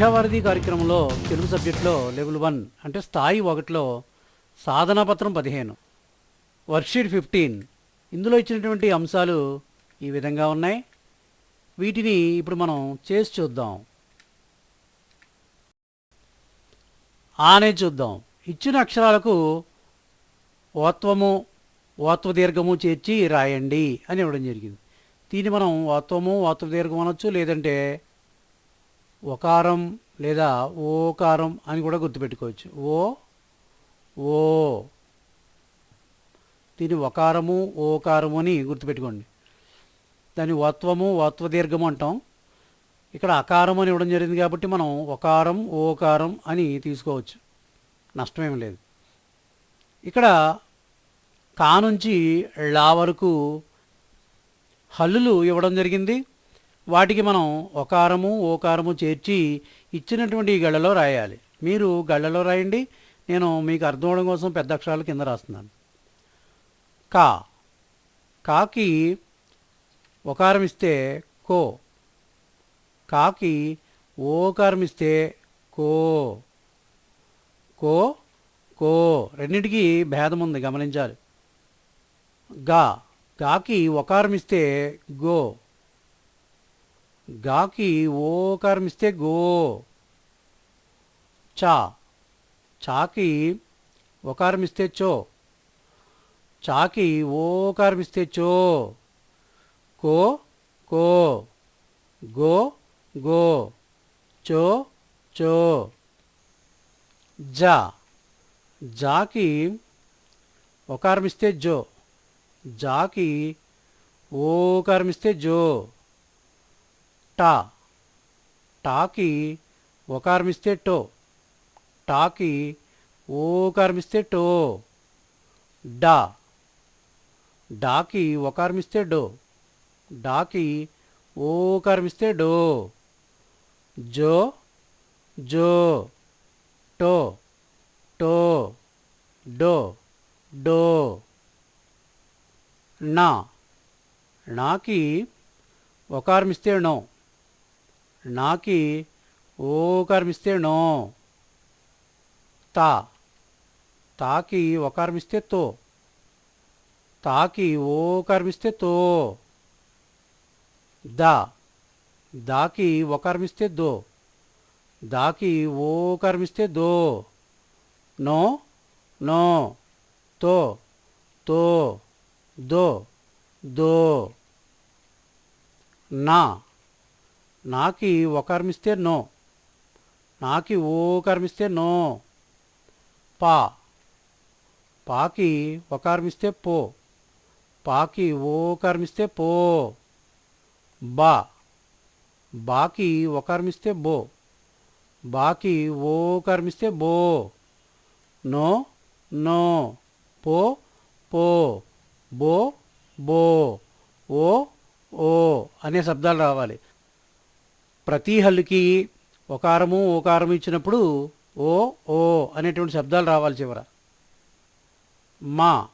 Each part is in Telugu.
విద్యావారధి కార్యక్రమంలో తెలుగు సబ్జెక్టులో లెవెల్ వన్ అంటే స్థాయి ఒకటిలో సాధనా పత్రం పదిహేను వర్క్షీట్ ఫిఫ్టీన్. ఇందులో ఇచ్చినటువంటి అంశాలు ఈ విధంగా ఉన్నాయి. వీటిని ఇప్పుడు మనం చేసి చూద్దాం. ఆనే చూద్దాం. ఇచ్చిన అక్షరాలకు ఓత్వము ఓత్వదీర్ఘము చేర్చి రాయండి అని ఇవ్వడం జరిగింది. దీన్ని మనం ఓత్వము ఓత్వదీర్ఘం అనొచ్చు లేదంటే ఒకారం లేదా ఓకారం అని కూడా గుర్తుపెట్టుకోవచ్చు. ఓ ఓ. దీని ఒకారము ఓకారము అని గుర్తుపెట్టుకోండి. దాని ఓత్వము ఓత్వదీర్ఘము అంటాం. ఇక్కడ అకారం అని ఇవ్వడం జరిగింది కాబట్టి మనం ఒకారం ఓకారం అని తీసుకోవచ్చు. నష్టమేం లేదు. ఇక్కడ కా నుంచి లా వరకు హల్లులు ఇవ్వడం జరిగింది. వాటికి మనం ఒకారము ఓకారము చేర్చి ఇచ్చినటువంటి ఈ గళ్ళలో రాయాలి. మీరు గళ్ళలో రాయండి. నేను మీకు అర్థం అవడం కోసం పెద్ద అక్షరాలు కింద రాస్తున్నాను. కా. కాకి ఒకారం ఇస్తే కో. కాకి ఓకారం ఇస్తే కో. కో కో. రెండింటికి భేదం ఉంది. గమనించాలి. గా. గాకి ఒకారం ఇస్తే గో. గాకి ఓకారం ఇస్తే గో. చా. చాకి ఒకారం ఇస్తే చో. చాకి ఓకారం ఇస్తే చో. కో కో. గో గో. చో చో. జా. జాకి ఒకారం ఇస్తే జో. జాకి ఓకారం ఇస్తే జో. టా. టాకి ఒకారమిస్తే టో. టాకి ఓకారమిస్తే టో. డా. డాకి ఒకారమిస్తే డో. డాకి ఓకారమిస్తే డో. జో. జో. టో. టో. డో. డో. నా నాకి ఒకారమిస్తే నో నాకి ఓకారం నో. తా. తాకి ఒకారం తో. తాకి ఓకారం తో. దా. దాకి ఒకారం దో. దాకి ఓకారం దో. నో. నో. తో. తో. దో. దో. నా. నాకి ఒకర్మిస్తే నో. నాకి ఓకారం నో. పా. పాకి ఒకారం పో. పాకి ఓకారం పో. బా. బాకి ఒకర్మిస్తే బో. బాకి ఓకారం బో. నో నో. పో పో. బో బో. ఓ ఓ. అనే శబ్దాలు రావాలి. ప్రతి హల్లుకి ఒకారము ఓకారము ఇచ్చినప్పుడు ఓ ఓ అనేటువంటి శబ్దాలు రావాలి చివర. మా.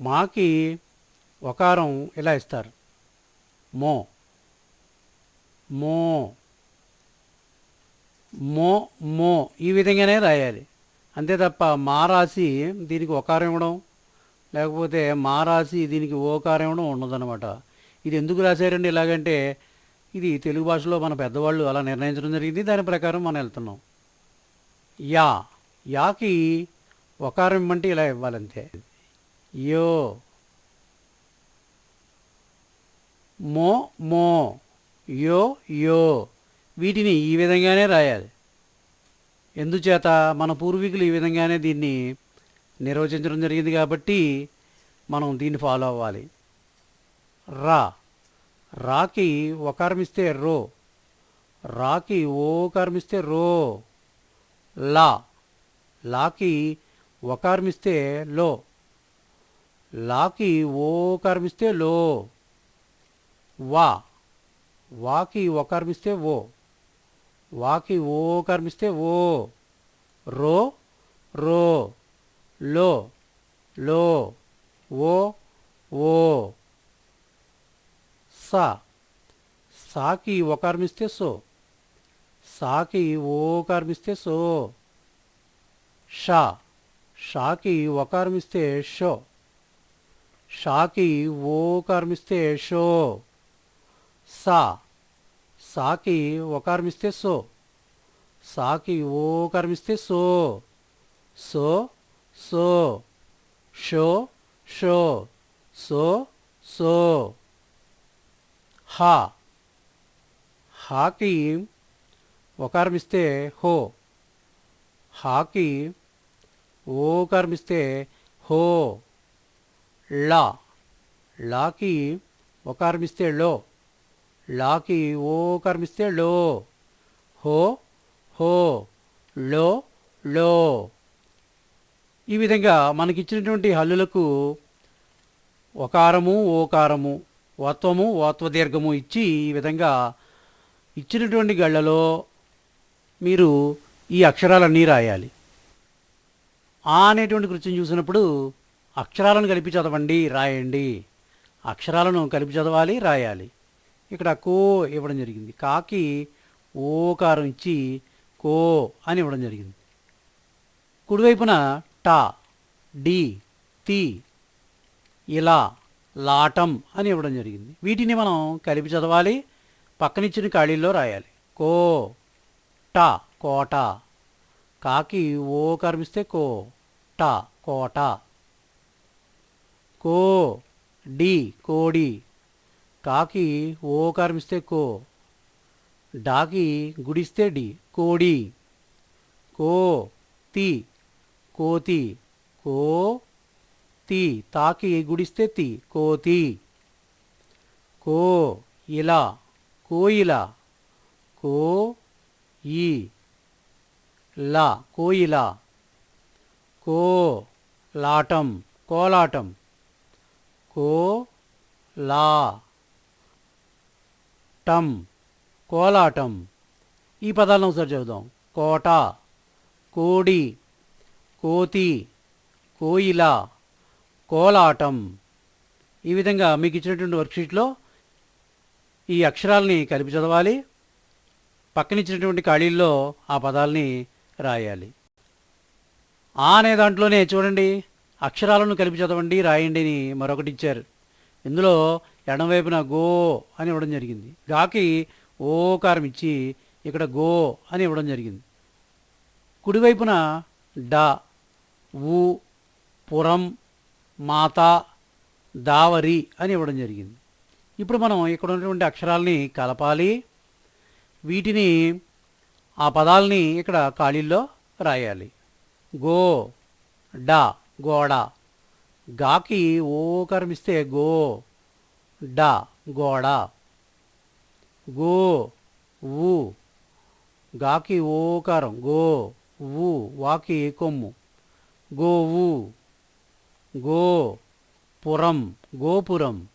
మాకి ఒకారం ఇలా ఇస్తారు? మో. మో. మో మో ఈ విధంగానే రాయాలి. అంతే తప్ప మా రాసి దీనికి ఒకారం ఇవ్వడం లేకపోతే మా రాసి దీనికి ఓకారం ఇవ్వడం ఉండదన్నమాట. ఇది ఎందుకు రాశారండి? ఇలాగంటే ఇది తెలుగు భాషలో మన పెద్దవాళ్ళు అలా నిర్ణయించడం జరిగింది. దాని ప్రకారం మనం వెళ్తున్నాం. యా. యాకి ఒకారం ఇమ్మంటే ఇలా ఇవ్వాలంతే. యో. మో. మో. యో. యో. వీటిని ఈ విధంగానే రాయాలి. ఎందుచేత మన పూర్వీకులు ఈ విధంగానే దీన్ని నిర్వచించడం జరిగింది కాబట్టి మనం దీన్ని ఫాలో అవ్వాలి. రా. రాకి ఒకారం రో. రాకి ఓ కర్మిస్తే రో. లా. లాకి ఒకారం లో. లాకి ఓ కర్మిస్తే లో. వా. వాకి ఒకారం ఓ. వాకి ఓ కర్మిస్తే ఓ. రో. రో. లో. లో. ఓ. ఓ. సా. సాకి ఒకారం సో. సాకి ఓకారం ఇస్తే సో. షా. షాకి ఒకారం ఇస్తే షో. షాకి ఓకారం ఇస్తే షో. సా. సాకి ఒకారం ఇస్తే సో. సాకి ఓకారం ఇస్తే సో. సో సో. షో షో. సో సో. హా. హాకి ఒకారం హో. హాకి ఓకారం హో. లా. లాకి ఒకారం లో. లాకి ఓకారం లో. హో హో లో లో. ఈ విధంగా మనకిచ్చినటువంటి హల్లులకు ఒకారము ఓకారము ఓత్వము ఓత్వదీర్ఘము ఇచ్చి ఈ విధంగా ఇచ్చినటువంటి గళ్ళలో మీరు ఈ అక్షరాలన్నీ రాయాలి. ఆ అనేటువంటి కృత్యం చూసినప్పుడు అక్షరాలను కలిపి చదవండి రాయండి. అక్షరాలను కలిపి చదవాలి రాయాలి. ఇక్కడ కో ఇవ్వడం జరిగింది. కాకి ఓకారం ఇచ్చి కో అని ఇవ్వడం జరిగింది. కుడివైపున టా డి తి ఇలా లాటం అని ఇవ్వడం జరిగింది. వీటిని మనం కలిపి చదవాలి. పక్కనిచ్చిన ఖాళీల్లో రాయాలి. కో టా కోట. కాకి ఓ కర్మిస్తే కో టా కోట. కో డి కోడి. కాకి ఓ కర్మిస్తే కో డాకి గుడిస్తే డి కోడి. కో తి కోతి. కో తి తాకి గుడిస్తే తి కోతి కో ఇలా కోయిల కో ఈ. లా కోయిల కో లాటం కోలాటం. కో లా. టం కోలాటం. ఈ పదాలను ఒకసారి చదువుదాం. కోట కోడి కోతి కోయిల. కోలాటం. ఈ విధంగా మీకు ఇచ్చినటువంటి వర్క్షీట్లో ఈ అక్షరాలని కలిపి చదవాలి. పక్కనిచ్చినటువంటి ఖాళీల్లో ఆ పదాలని రాయాలి. ఆ అనే దాంట్లోనే చూడండి అక్షరాలను కలిపి చదవండి రాయండి అని మరొకటి ఇచ్చారు. ఇందులో ఎడమవైపున గో అని ఇవ్వడం జరిగింది. గాకి ఓకారం ఇచ్చి ఇక్కడ గో అని ఇవ్వడం జరిగింది. కుడివైపున డ ఊ పురం మాత దావరి అని ఇవ్వడం జరిగింది. ఇప్పుడు మనం ఇక్కడ ఉన్నటువంటి అక్షరాల్ని కలపాలి. వీటిని ఆ పదాలని ఇక్కడ ఖాళీల్లో రాయాలి. గో డా గోడ. గాకి ఓకారం ఇస్తే గో డా గోడ. గో ఊ. గాకి ఓకారం గో ఊ. వాకి కొమ్ము గోవు గో పురం గోపురం.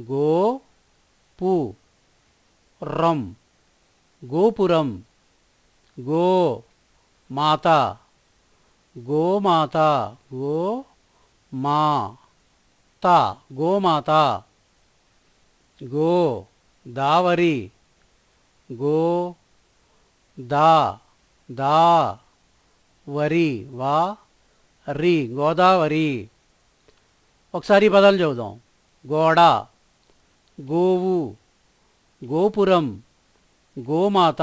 గో పు రం. గోపురం. గో మాత. గోమాత గో మా త. గోమాత గో దావరి. గో దా దా వరి వా రి గోదావరి. ఒకసారి ఈ పదాలు చదువుదాం. గోడ గోవు గోపురం గోమాత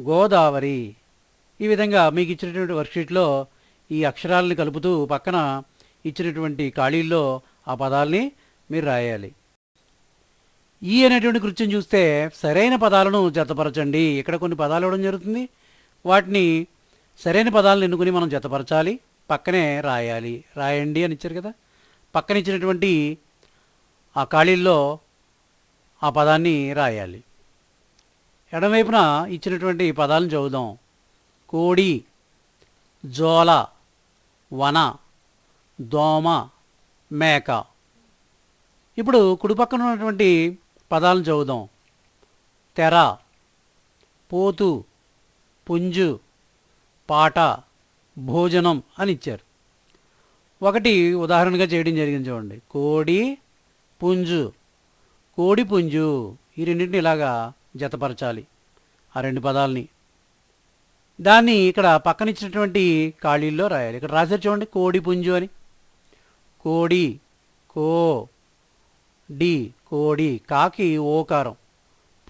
గోదావరి. ఈ విధంగా మీకు ఇచ్చినటువంటి వర్క్షీట్లో ఈ అక్షరాలని కలుపుతూ పక్కన ఇచ్చినటువంటి ఖాళీల్లో ఆ పదాలని మీరు రాయాలి. ఈ అనేటువంటి కృత్యం చూస్తే సరైన పదాలను జతపరచండి. ఇక్కడ కొన్ని పదాలు ఇవ్వడం జరుగుతుంది. వాటిని సరైన పదాలను ఎన్నుకుని మనం జతపరచాలి. పక్కనే రాయాలి. రాయండి అని ఇచ్చారు కదా. పక్కన ఇచ్చినటువంటి ఆ ఖాళీల్లో ఆ పదాన్ని రాయాలి. ఎడమవైపున ఇచ్చినటువంటి పదాలను చదువుదాం. కోడి జోల వన దోమ మేక. ఇప్పుడు కుడి పక్కన ఉన్నటువంటి పదాలను చదువుదాం. తెర పోతు పుంజు పాట. భోజనం అని ఇచ్చారు. ఒకటి ఉదాహరణగా చేయడం జరిగింది చూడండి. కోడి పుంజు. కోడి పుంజు ఈ రెండింటిని ఇలాగా జతపరచాలి. ఆ రెండు పదాలని. దాన్ని ఇక్కడ పక్కన ఇచ్చినటువంటి ఖాళీల్లో రాయాలి. ఇక్కడ రాశారు చూడండి కోడి పుంజు అని. కోడి కో డి కోడి కాకి ఓకారం.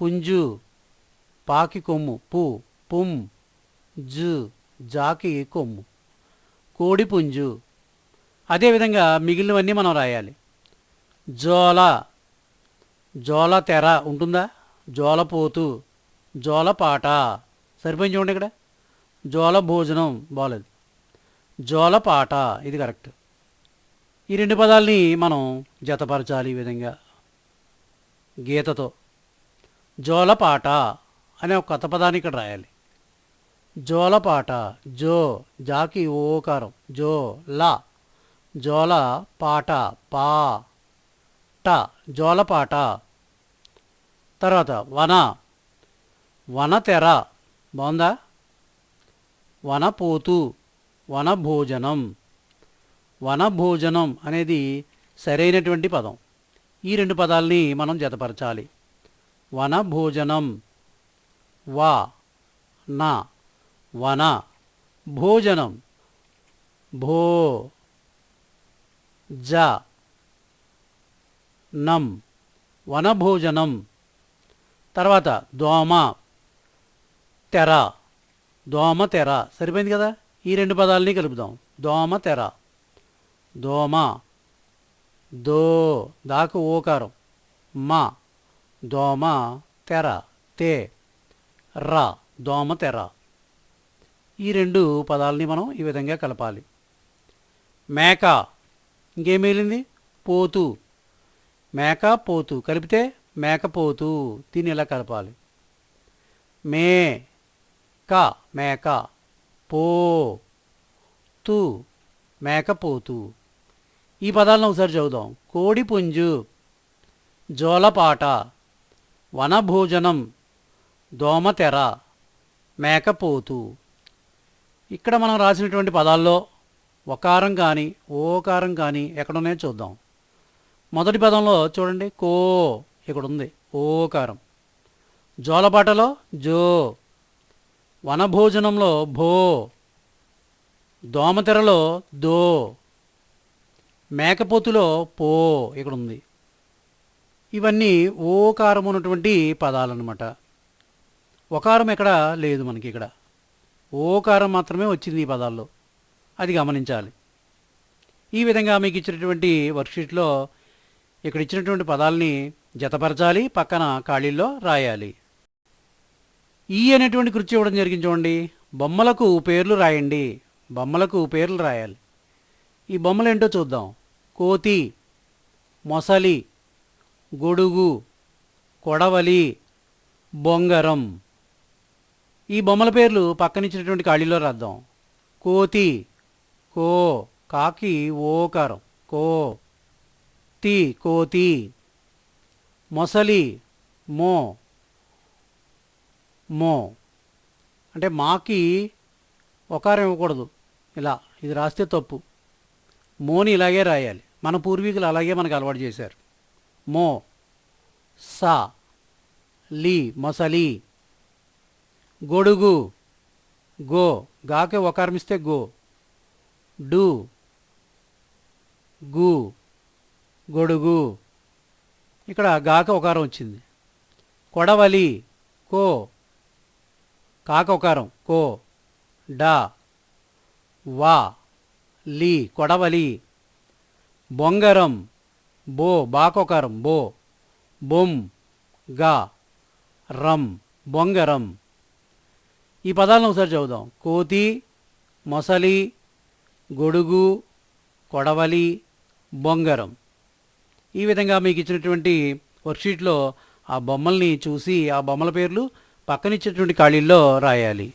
పుంజు పాకి కొమ్ము పు పుం జు జాకి కొమ్ము కోడిపుంజు అదేవిధంగా మిగిలినవన్నీ మనం రాయాలి. జోల జోల తెర ఉంటుందా? జోలపోతు జోలపాట సరిపోయింది చూడండి ఇక్కడ. జోల భోజనం బాలేదు జోలపాట ఇది కరెక్ట్. ఈ రెండు పదాలని మనం జతపరచాలి ఈ విధంగా. గీతతో. జోలపాట అనే ఒక కొత్త పదాన్ని ఇక్కడ రాయాలి. జోలపాట జో జాకి ఓకారం జో లా జోల పాట పా ట జోలపాట. తర్వాత వన వన తెర బాగుందా? వనపోతు వనభోజనం వనభోజనం అనేది సరైనటువంటి పదం. ఈ రెండు పదాలని మనం జతపరచాలి. వనభోజనం వా నా. వన భోజనం భో జ నం వనభోజనం తర్వాత దోమ తెర దోమ తెర సరిపోయింది కదా? ఈ రెండు పదాలని కలుపుదాం. దోమ తెర దోమ దో దాకు ఓకారం మా దోమ తెర తే రా దోమ తెర. ఈ రెండు పదాలని మనం ఈ విధంగా కలపాలి. మేక ఇంకేం మిగిలింది పోతు. మేక పోతు. కలిపితే మేకపోతు దీన్ని ఇలా కలపాలి? మే క మేక. పో తు మేకపోతు ఈ పదాలను ఒకసారి చదువుదాం. కోడిపుంజు జోలపాట వనభోజనం దోమతెర మేకపోతు ఇక్కడ మనం రాసినటువంటి పదాల్లో ఒకారం కానీ ఓకారం కానీ ఎక్కడున్నాయో చూద్దాం. మొదటి పదంలో చూడండి కో ఇక్కడ ఉంది ఓకారం. జోలపాటలో జో. వనభోజనంలో భో. దోమతెరలో దో. మేకపోతులో పో ఇక్కడ ఉంది ఇవన్నీ ఓకారం ఉన్నటువంటి పదాలన్నమాట. ఒకారం ఎక్కడ లేదు మనకి ఇక్కడ. ఓకారం మాత్రమే వచ్చింది ఈ పదాల్లో. అది గమనించాలి. ఈ విధంగా మీకు ఇచ్చినటువంటి వర్క్షీట్లో ఇక్కడ ఇచ్చినటువంటి పదాలని జతపరచాలి పక్కన ఖాళీల్లో రాయాలి. ఈ అనేటువంటి కృత్యం ఇవ్వడం జరిగింది చూడండి. బొమ్మలకు పేర్లు రాయండి. బొమ్మలకు పేర్లు రాయాలి. ఈ బొమ్మలు ఏంటో చూద్దాం. కోతి మొసలి గొడుగు కొడవలి బొంగరం. ఈ బొమ్మల పేర్లు పక్కనిచ్చినటువంటి ఖాళీలో రాద్దాం. కోతి కో కాకి ఓకారం కో తి కోతి మొసలి మో మో. అంటే మాకి ఒకారం ఇవ్వకూడదు. ఇలా ఇది రాస్తే తప్పు. మోని ఇలాగే రాయాలి. మన పూర్వీకులు అలాగే మనకు అలవాటు చేశారు. మో సా లీ మొసలి గొడుగు. గో. గాకే ఒకారమిస్తే గో. డు. గు. గొడుగు. ఇక్కడ గాక ఒకారం వచ్చింది. కొడవలి. కో. కాక ఒకారం. కో. డా. వా. లీ. కొడవలి. బొంగరం. బో. బాకొకారం బో. బొమ్. గా. రం. బొంగరం. ఈ పదాలను ఒకసారి చదువుదాం. కోతి మొసలి గొడుగు కొడవలి బొంగరం. ఈ విధంగా మీకు ఇచ్చినటువంటి వర్క్షీట్లో ఆ బొమ్మల్ని చూసి ఆ బొమ్మల పేర్లు పక్కనిచ్చినటువంటి ఖాళీల్లో రాయాలి.